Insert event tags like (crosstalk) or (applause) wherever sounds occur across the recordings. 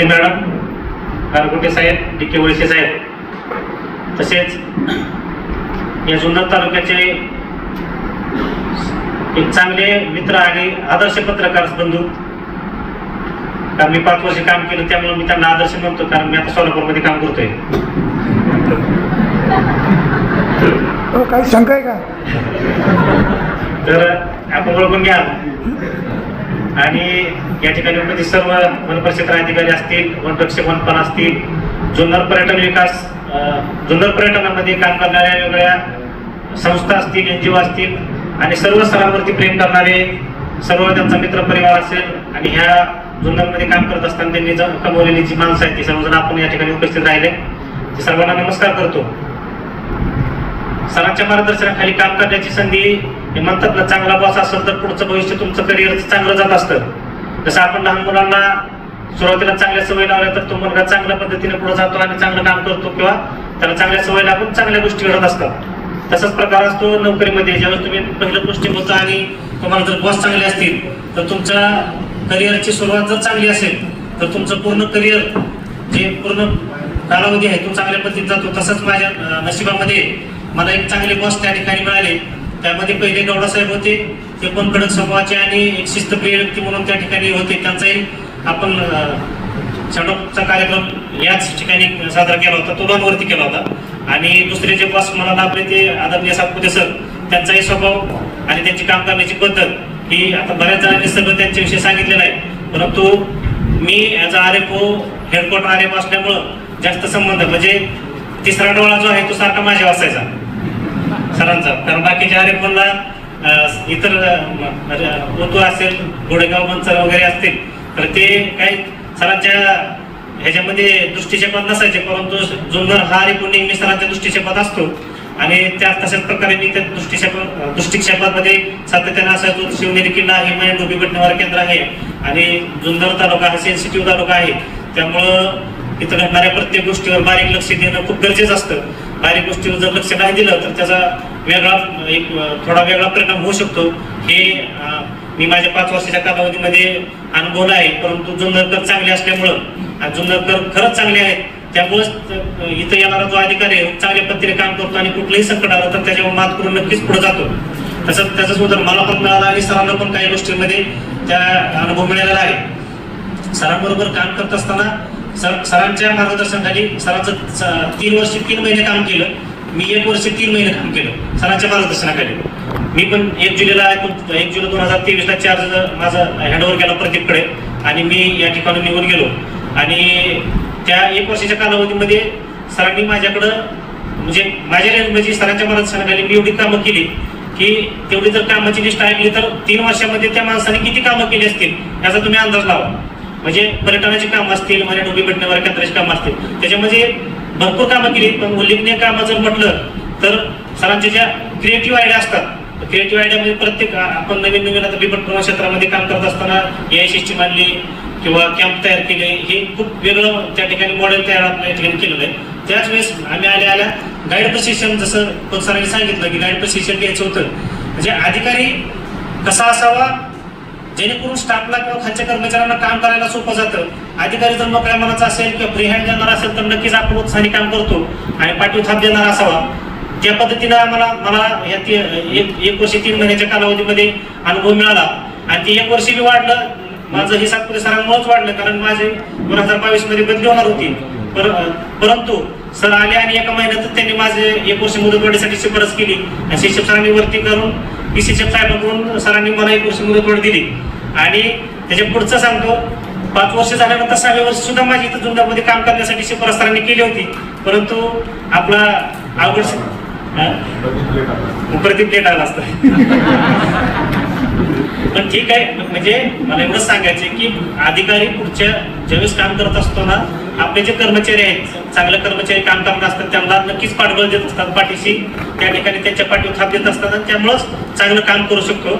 सभापती मॅडम? गारगुटे साहेब? D K Walse साहेब. तसेच या जुन्नर तालुक्याचे एक चांगले मित्र आणि आदर्श पत्रकार बंधू. कारण मी पाच वर्ष काम केलं त्यामुळे मी त्यांना आदर्श म्हणतो कारण मी आता सोलापूरमध्ये काम करतोय. काही शंका आहे का? तर आपण ओळखून घ्या. आणि या ठिकाणी उपस्थित सर्व वनपरिक्षेत्र अधिकारी असतील वनरक्षक वनपाल असतील जुन्नर पर्यटन विकास जुन्नर पर्यटनामध्ये काम करणाऱ्या वेगवेगळ्या संस्था असतील एन जी ओ असतील आणि सर्व स्थळांवरती प्रेम करणारे सर्व त्यांचा मित्र परिवार असेल आणि ह्या जुन्नरमध्ये काम करत असताना त्यांनी कमवलेली जी माणसं आहेत ती सर्वजण आपण या ठिकाणी उपस्थित राहिले. ते सर्वांना नमस्कार करतो. सरांच्या मार्गदर्शनाखाली काम करण्याची संधी हे म्हणतात ना चांगला बॉस असेल तर पुढचं भविष्य तुमचं करिअर चांगलं जात असतं. जसं आपण लहान मुलांना सुरुवातीला चांगल्या सवय लावल्या तर तो मुलगा चांगल्या पद्धतीने पुढे जातो आणि चांगलं काम करतो किंवा त्याला चांगल्या सवय लागून चांगल्या गोष्टी घडत असतात. तसाच प्रकार असतो नोकरीमध्ये. ज्यावेळेस तुम्ही पहिलं गोष्टी होता आणि तुम्हाला जर बॉस चांगले असतील तर तुमच्या करिअरची सुरुवात जर चांगली असेल तर तुमचं पूर्ण करिअर जे पूर्ण कालावधी आहे तो चांगल्या पद्धतीत जातो. तसंच माझ्या नशिबामध्ये मला एक चांगले बॉस त्या ठिकाणी मिळाले. त्यामध्ये पहिले गौडासाहेब होते ते पण कडक स्वभावाचे आणि एक शिस्तप्रिय व्यक्ती म्हणून त्या ठिकाणी होते. त्यांचाही आपण शडोकचा कार्यक्रम याच ठिकाणी साजरा केला होता तो लोनवरती केला होता. आणि दुसरे जे बॉस मला लाभले ते आदरणीय सातपुते सर त्यांचाही स्वभाव आणि त्यांची काम करण्याची पद्धत ही आता बऱ्याच जणांनी सगळं त्यांच्याविषयी सांगितलेलं आहे परंतु मी as a R F O headquarter R F असल्यामुळं जास्त संबंध म्हणजे तिसरा डोळा जो आहे तो सारखा माझ्या असायचा. सरांचा. कारण बाकीच्या अरे एफ इतर ओतू असेल गोडेगाव मंचर वगैरे असतील तर ते काही सरांच्या ह्याच्यामध्ये दृष्टिक्षेपात नसायचे परंतु जुन्नर हा आर नेहमी सरांच्या दृष्टिक्षेपात असतो. आणि त्या तशाच प्रकारे मी त्या दृष्टिक्षेप दृष्टिक्षेपामध्ये सातत्याने असायचो शिवनेरी किल्ला आहे माय डोबी निवार केंद्र आहे आणि जुन्नर तालुका हा सेन्सिटिव्ह तालुका आहे. त्यामुळं इथं घडणाऱ्या प्रत्येक गोष्टीवर बारीक लक्ष देणं खूप गरजेचं असतं. बारीक गोष्टीवर जर लक्ष नाही दिलं तर त्याचा वेगळा एक थोडा वेगळा परिणाम होऊ शकतो. हे मी माझ्या पाच वर्षाच्या कालावधीमध्ये अनुभवलं आहे परंतु जुन्नरकर चांगले असल्यामुळं आणि जुन्नरकर खरंच चांगले आहेत त्यामुळेच इथं येणारा जो अधिकारी आहे चांगल्या पद्धतीने काम करतो आणि कुठलंही संकट आलं तर त्याच्यावर मात करून नक्कीच पुढे जातो. तसंच त्याचाच उदाहरण मला पण मिळाला आणि सरांना पण काही गोष्टींमध्ये त्या अनुभव मिळालेला आहे. सरांबरोबर काम करत असताना सर सरांच्या मार्गदर्शनाखाली सरांचं स- तीन वर्ष तीन महिने काम केलं. मी एक वर्ष तीन महिने काम केलं सरांच्या मार्गदर्शनाखाली. मी पण एक जुलैला एक जुलै दोन हजार तेवीसला चार्ज माझा हँडओव्हर केला प्रत्येककडे आणि मी या ठिकाणी निघून गेलो. आणि त्या एक वर्षाच्या कालावधीमध्ये सरांनी माझ्याकडं म्हणजे माझ्या रेंजमध्ये सरांच्या मार्गदर्शनाखाली मी एवढी कामं केली की तेवढी जर कामाची लिस्ट ऐकली तर तीन वर्षामध्ये त्या माणसाने किती कामं केली असतील याचा तुम्ही अंदाज लावा. म्हणजे पर्यटनाची कामं असतील माझ्या डोबी भेटण्यावर केंद्राची कामं असतील. त्याच्यामध्ये भरपूर कामं केली पण उल्लेखनीय कामं जर म्हटलं तर सरांच्या ज्या क्रिएटिव्ह आयडिया असतात क्रिएटिव्ह आयडियामध्ये प्रत्येक आपण नवीन नवीन आता बिबट क्षेत्रामध्ये काम करत असताना ए सिस्टीम मांडली किंवा कॅम्प तयार केले हे खूप वेगळं त्या ठिकाणी मॉडेल तयार आपल्या ठिकाणी केलेलं आहे. त्याच वेळेस आम्ही आल्या आल्या गाईड प्रशिक्षण जसं पण सरांनी सांगितलं की गाईड प्रशिक्षण घ्यायचं होतं. म्हणजे अधिकारी कसा असावा जेणेकरून स्टाफला किंवा खालच्या कर्मचाऱ्यांना काम करायला सोपं जातं. अधिकारी जर मोकळ्या मनाचा असेल किंवा फ्री हँड देणार असेल तर नक्कीच आपण उत्साहाने काम करतो आणि पाठीव थाप देणार असावा. त्या पद्धतीनं आम्हाला मला या ती एक एक वर्ष तीन महिन्याच्या कालावधीमध्ये अनुभव मिळाला आणि ते एक वर्ष बी वाढलं माझं हे सातपुते सरांमुळेच वाढलं कारण माझे दोन हजार बावीसमध्ये बदली होणार होती. पर परंतु सर आले आणि एका महिन्यातच त्यांनी माझे एक वर्ष मुदतवाढीसाठी शिफारस केली. आणि शिक्षक सरांनी वरती करून पी सी साहेबांकडून सरांनी मला एक वर्ष मुदतवाढ दिली. आणि त्याच्या पुढचं सांगतो पाच वर्ष झाल्यानंतर सहाव्या वर्ष सुद्धा माझी इथं जुंदामध्ये काम करण्यासाठी शिफारस सरांनी केली होती. परंतु आपला आवड प्रदीप लेट आला असता. (laughs) पण ठीक आहे म्हणजे मला एवढंच सांगायचं की अधिकारी पुढच्या ज्यावेळेस काम करत असतो ना आपले जे कर्मचारी आहेत चांगले कर्मचारी काम करत असतात त्यांना नक्कीच पाठबळ देत असतात पाठीशी त्या ठिकाणी त्यांच्या पाठीवर थाप देत असतात त्यामुळंच चांगलं काम करू शकतो.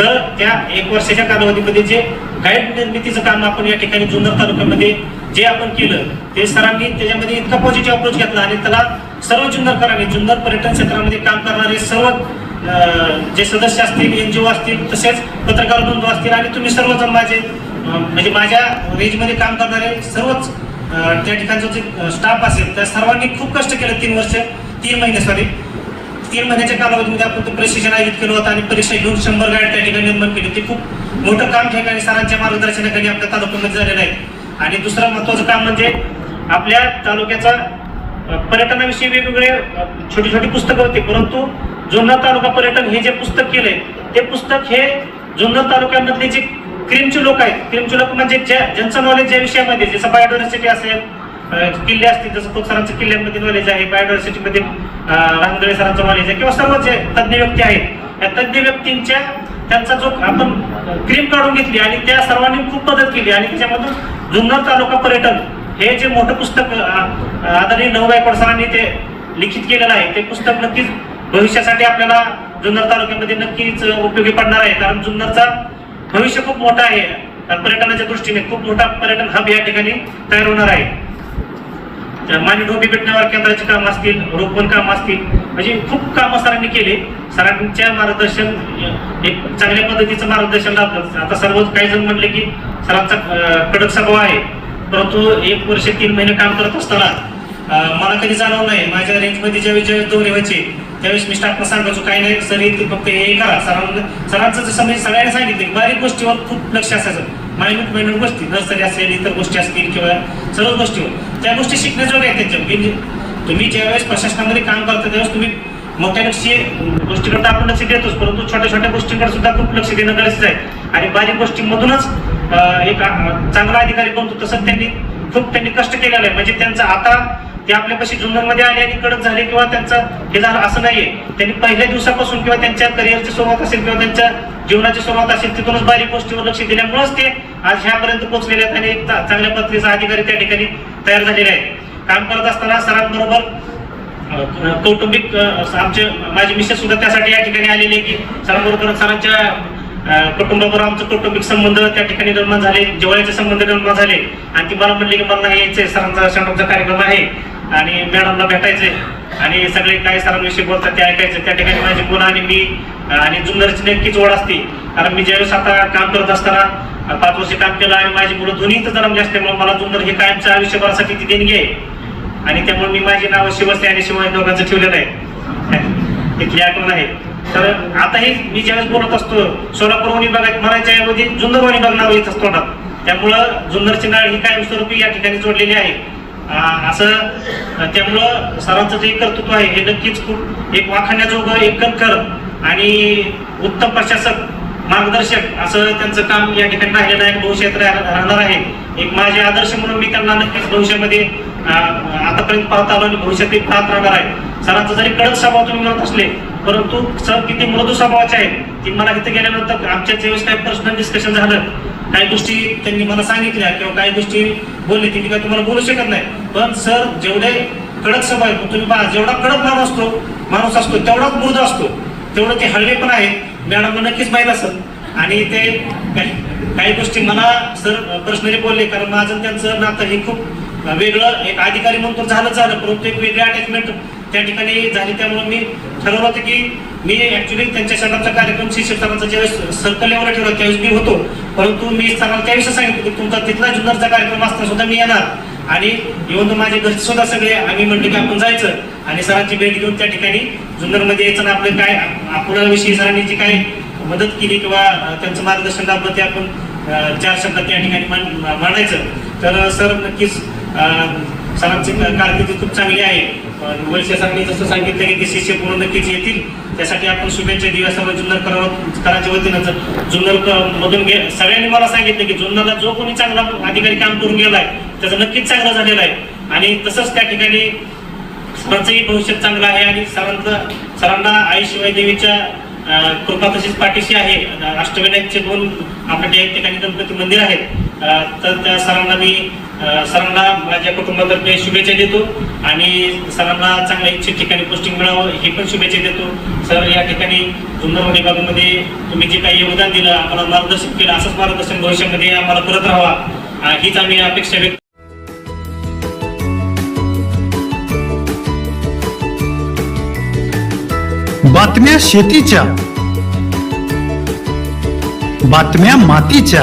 तर त्या एक वर्षाच्या कालावधीमध्ये जे गाईड निर्मितीचं काम आपण या ठिकाणी जुन्नर तालुक्यामध्ये जे आपण केलं ते सरांनी त्याच्यामध्ये इतका पॉझिटिव्ह अप्रोच घेतला आणि त्याला सर्व जुन्नरकरांनी जुन्नर पर्यटन क्षेत्रामध्ये काम करणारे सर्व जे सदस्य असतील एन जी ओ असतील तसेच पत्रकार बंधू असतील आणि तुम्ही सर्वजण माझे म्हणजे माझ्या रेंजमध्ये काम करणारे सर्वच त्या ठिकाणचा जे स्टाफ असेल त्या सर्वांनी खूप कष्ट केलं तीन वर्ष तीन महिने सॉरी तीन महिन्याच्या कालावधीमध्ये आपण ते प्रशिक्षण आयोजित केलं होतं आणि परीक्षा घेऊन शंभर गाड्या त्या ठिकाणी निर्माण केली. ते खूप मोठं काम ठिकाणी सरांच्या मार्गदर्शनाखाली आपल्या तालुक्यामध्ये झालेलं आहे. आणि दुसरं महत्त्वाचं काम म्हणजे आपल्या तालुक्याचा पर्यटनाविषयी वेगवेगळे छोटी छोटी पुस्तकं होती. परंतु जुन्नर तालुका पर्यटन हे जे पुस्तक केलंय ते पुस्तक हे जुन्नर तालुक्यामधले जे क्रीमचे लोक आहेत क्रीमचे लोक म्हणजे ज्या ज्यांचं नॉलेज ज्या विषयामध्ये जसं बायोडायव्हर्सिटी असेल किल्ले असतील जसं तो सरांचं किल्ल्यांमध्ये नॉलेज आहे बायोडायव्हर्सिटीमध्ये रामदळे सरांचं नॉलेज आहे किंवा सर्व जे तज्ज्ञ व्यक्ती आहेत या तज्ज्ञ व्यक्तींच्या त्यांचा जो आपण क्रीम काढून घेतली आणि त्या सर्वांनी खूप मदत केली आणि त्याच्यामधून जुन्नर तालुका पर्यटन हे जे मोठं पुस्तक आदरणीय नऊ गायकवाड सरांनी ते लिखित केलेलं आहे ते पुस्तक नक्कीच भविष्यासाठी आपल्याला जुन्नर तालुक्यामध्ये नक्कीच उपयोगी पडणार आहे कारण जुन्नरचा भविष्य खूप मोठा आहे पर्यटनाच्या दृष्टीने खूप मोठा पर्यटन हब या ठिकाणी तयार होणार आहे. तर डोबी पेटण्यावर केंद्राचे काम असतील रोपण काम असतील म्हणजे खूप कामं सरांनी केले. सरांच्या मार्गदर्शन एक चांगल्या पद्धतीचं मार्गदर्शन लाभलं. आता सर्व काही जण म्हणले की सरांचा कडक स्वभाव आहे. परंतु एक वर्ष तीन महिने काम करत असताना मला कधी जाणवलं नाही. माझ्या रेंजमध्ये ज्यावेळी ज्यावेळेस दौरे व्हायचे त्यावेळेस मी स्टाफला सांगायचो काही नाही सर येते फक्त हे करा. सरांना सरांचं जसं म्हणजे सगळ्यांनी सांगितलं बारीक गोष्टीवर खूप लक्ष असायचं. मायनूट मायन्यूट गोष्टी नर्सरी असेल इतर गोष्टी असतील किंवा सर्व गोष्टीवर त्या गोष्टी शिकण्याजोग्या आहेत त्यांच्या म्हणजे तुम्ही ज्यावेळेस प्रशासनामध्ये काम करता त्यावेळेस तुम्ही मोठ्या गोष्टीकडं गोष्टीकडे आपण लक्ष देतोच परंतु छोट्या छोट्या गोष्टींकडे सुद्धा खूप लक्ष देणं गरजेचं आहे. आणि बारीक गोष्टींमधूनच एक चांगला अधिकारी बनतो तसंच त्यांनी खूप त्यांनी कष्ट केलेला आहे. म्हणजे त्यांचं आता ते आपल्यापाशी जुन्नरमध्ये आले आणि कडक झाले किंवा त्यांचं हे झालं असं नाहीये. त्यांनी पहिल्या दिवसापासून किंवा त्यांच्या करिअरची सुरुवात असेल किंवा त्यांच्या जीवनाची सुरुवात असेल तिथूनच बारीक गोष्टीवर लक्ष दिल्यामुळेच ते आज ह्यापर्यंत पोहोचलेले आहेत आणि एक चांगल्या पद्धतीचा अधिकारी त्या ठिकाणी तयार झालेले आहेत. काम करत असताना सरांबरोबर कौटुंबिक आमचे माझी मिसेस सुद्धा त्यासाठी या ठिकाणी आलेले आहे की सरांबरोबर सरांच्या कुटुंबाबरोबर आमचं कौटुंबिक संबंध त्या ठिकाणी निर्माण झाले जेवणाचे संबंध निर्माण झाले. आणि ती मला म्हणले की मला यायचंय सरांचा शंडोचा कार्यक्रम आहे. आणि मॅडमला भेटायचंय आणि सगळे काय सरांविषयी बोलतात ते ऐकायचं. त्या ठिकाणी माझी गुण आणि मी आणि जुन्नरची नक्कीच ओढ असते. कारण मी ज्यावेळेस आता काम करत असताना पाच वर्ष काम केलं आणि माझी मुलं दोन्ही इथं जन्मले असल्यामुळे मला जुन्नर हे कायमच्या आयुष्यभरासाठी ती देणगी आहे. आणि त्यामुळे मी माझे नाव शिवस्ते आणि शिवाजी दोघांचं ठेवलेलं आहे. (laughs) इथली आठवण आहे. तर आताही मी ज्यावेळेस बोलत असतो सोलापूर विभागात म्हणायच्या ऐवजी जुन्नर विभाग नाव येत असतो तोंडात. त्यामुळं जुन्नरची नाळ ही कायमस्वरूपी या ठिकाणी जोडलेली आहे. असं त्यामुळं सरांचं जे कर्तृत्व आहे हे नक्कीच खूप एक वाखाण्याजोगं एक कणखर आणि उत्तम प्रशासक मार्गदर्शक असं त्यांचं काम या ठिकाणी राहिलेलं आहे. भविष्यात राहणार आहे. एक माझे आदर्श म्हणून मी त्यांना नक्कीच भविष्यामध्ये आतापर्यंत पाहत आलो आणि भविष्यातही पाहत राहणार आहे. सरांचा जरी कडक स्वभाव तुम्ही म्हणत असले परंतु सर किती मृदू स्वभावाचे आहेत की मला इथे गेल्यानंतर आमच्या ज्यावेळेस काही पर्सनल डिस्कशन झालं. काही गोष्टी त्यांनी मला सांगितल्या किंवा काही गोष्टी बोलली ती मी काय तुम्हाला बोलू शकत नाही. पण सर जेवढे कडक स्वभाव आहे तुम्ही पहा जेवढा कडक माणूस असतो माणूस असतो तेवढाच मृद असतो. तेवढं ते हळवे पण आहे मॅडम नक्कीच माहीत असत आणि ते काही काही गोष्टी मला सर पर्सनली बोलले कारण माझं त्यांचं नातं हे खूप वेगळं एक अधिकारी म्हणून तर झालं झालं परंतु एक वेगळी अटॅचमेंट त्या ठिकाणी झाली. त्यामुळे मी ठरवलं होतं की मी ऍक्च्युली त्यांच्या सणाचा कार्यक्रम श्री सरांचा ज्यावेळेस सर्कल लेवलला ठेवला त्यावेळेस मी होतो. परंतु मी सरांना त्यावेळेस सांगितलं की तुमचा तिथला जुन्नरचा कार्यक्रम असताना सुद्धा मी येणार. आणि येऊन माझे घरचे सुद्धा सगळे आम्ही म्हणले की आपण जायचं आणि सरांची भेट घेऊन त्या ठिकाणी जुन्नरमध्ये यायचं आणि आपलं काय आपल्याविषयी सरांनी जी काय मदत केली किंवा त्यांचं मार्गदर्शन लाभलं ते आपण चार शब्दात त्या ठिकाणी मान- मांडायचं. तर सर नक्कीच सरांची कारकिर्दी खूप चांगली आहे. अं, वैश्य सरांनी जसं सांगितलं की ते शिष्य पूर्ण नक्कीच येतील. त्यासाठी आपण शुभेच्छा देऊया सर्व जुन्नर करावं कराच्या वतीनं. जर जुन्नर मधून गे सगळ्यांनी मला सांगितलं की जुन्नरला जो कोणी चांगला अधिकारी काम करून गेलाय त्याचं नक्कीच चांगला झालेला आहे. आणि तसंच त्या ठिकाणी सरांचंही भविष्य चांगलं आहे आणि सरांचं सरांना आई शिवाय देवीच्या कृपा तशीच पाठीशी आहे. अष्टविनायकचे दोन आपल्या ठिकाणी गणपती मंदिर आहेत. तर त्या सरांना मी सरांना माझ्या कुटुंबातर्फे शुभेच्छा देतो आणि सरांना चांगल्या इच्छित ठिकाणी पोस्टिंग मिळावं हे पण शुभेच्छा देतो. सर या ठिकाणी जुन्नर विभागामध्ये तुम्ही जे काही योगदान दिलं आम्हाला मार्गदर्शन केलं असंच मार्गदर्शन भविष्यामध्ये आम्हाला करत राहावा. हीच आम्ही अपेक्षा व्यक्त बातम्या शेतीच्या बातम्या मातीच्या